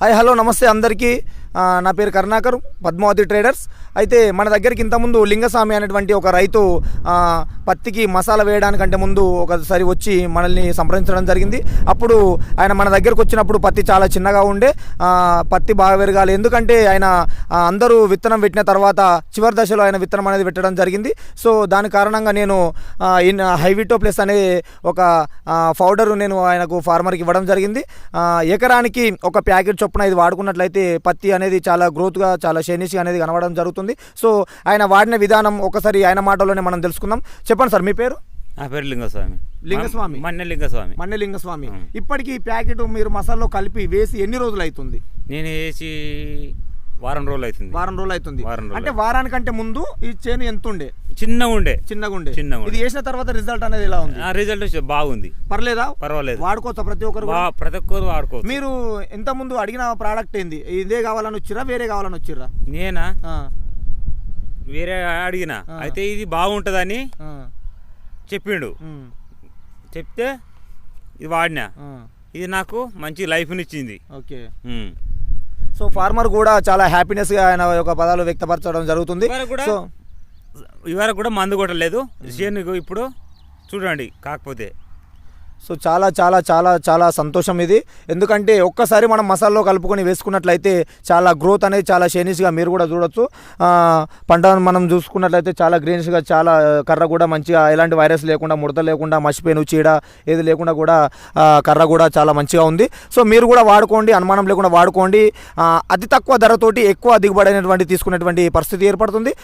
Hi hello నమస్తే అందరికీ. నా పేరు కరుణాకర్ పద్మావతి ట్రేడర్స్. అయితే మన దగ్గరికి ఇంతకుముందు లింగస్వామి అనేటువంటి ఒక రైతు పత్తికి మసాలా వేయడానికంటే ముందు ఒకసారి వచ్చి మనల్ని సంప్రదించడం జరిగింది. అప్పుడు ఆయన మన దగ్గరకు వచ్చినప్పుడు పత్తి చాలా చిన్నగా ఉండే పత్తి బాగా పెరగాలి. ఎందుకంటే ఆయన అందరూ విత్తనం పెట్టిన తర్వాత చివరి దశలో ఆయన విత్తనం అనేది పెట్టడం జరిగింది. సో దాని కారణంగా నేను ఇన్ హైవిటో ప్లస్ అనే ఒక పౌడర్ నేను ఆయనకు ఫార్మర్కి ఇవ్వడం జరిగింది. ఎకరానికి ఒక ప్యాకెట్ చొప్పున ఇది వాడుకున్నట్లయితే పత్తి అనేది చాలా గ్రోత్గా చాలా షైనిష్గా అనేది కనబడడం జరుగుతుంది. సో ఆయన వాడిన విధానం ఒకసారి ఆయన మాటలోనే మనం తెలుసుకుందాం. చెప్పండి సార్ మీ పేరు? నా పేరు లింగస్వామి. లింగస్వామి. మన్నె లింగస్వామి. మన్నె లింగస్వామి. ఇప్పటికీ ఈ ప్యాకెట్ మీరు మసాల్లో కలిపి వేసి ఎన్ని రోజులు అవుతుంది? నేను వేసి వారం రోజులు అవుతుంది వారం రోజులు అవుతుంది అంటే వారానికంటే ముందు ఈ చేను ఎంత ఉండే? చిన్నగా ఉండే. చిన్నగా ఉండే. చిన్నగా ఉండే. ఇది వేసిన తర్వాత రిజల్ట్ అనేది ఎలా ఉంది? ఆ రిజల్ట్ బాగుంది. పర్లేదా? పర్వాలేదు. వాడుకోవచ్చా ప్రతి ఒక్కరు ప్రతి ఒక్కరు వాడుకోవచ్చు. మీరు ఇంత ముందు అడిగిన ప్రోడక్ట్ ఏంది? ఇదే కావాలని వచ్చిర్రా వేరే కావాలని వచ్చిర్రా? నేనా? వేరే అడిగిన. అయితే ఇది బాగుంటుందని చెప్పిండు. చెప్తే ఇది వాడినా. ఇది నాకు మంచి లైఫ్నిచ్చింది ఓకే. సో ఫార్మర్ కూడా చాలా హ్యాపీనెస్గా ఆయన యొక్క పదాలు వ్యక్తపరచడం జరుగుతుంది. సో ఇవాళ కూడా మందు కొట్టలేదు. చేనుకు ఇప్పుడు చూడండి కాకపోతే సో చాలా చాలా చాలా చాలా సంతోషం ఇది. ఎందుకంటే ఒక్కసారి మనం మసాలాలో కలుపుకొని వేసుకున్నట్లయితే చాలా గ్రోత్ అనేది చాలా షేనిష్గా మీరు కూడా చూడొచ్చు. పంటను పంట మనం చూసుకున్నట్లయితే చాలా గ్రీనిష్గా చాలా కర్ర కూడా మంచిగా ఎలాంటి వైరస్ లేకుండా ముడత లేకుండా మసిపోయిన చీడ ఏది లేకుండా కూడా కర్ర కూడా చాలా మంచిగా ఉంది. సో మీరు కూడా వాడుకోండి అనుమానం లేకుండా వాడుకోండి. అతి తక్కువ ధరతోటి ఎక్కువ దిగుబడి అయినటువంటి తీసుకునేటువంటి పరిస్థితి ఏర్పడుతుంది.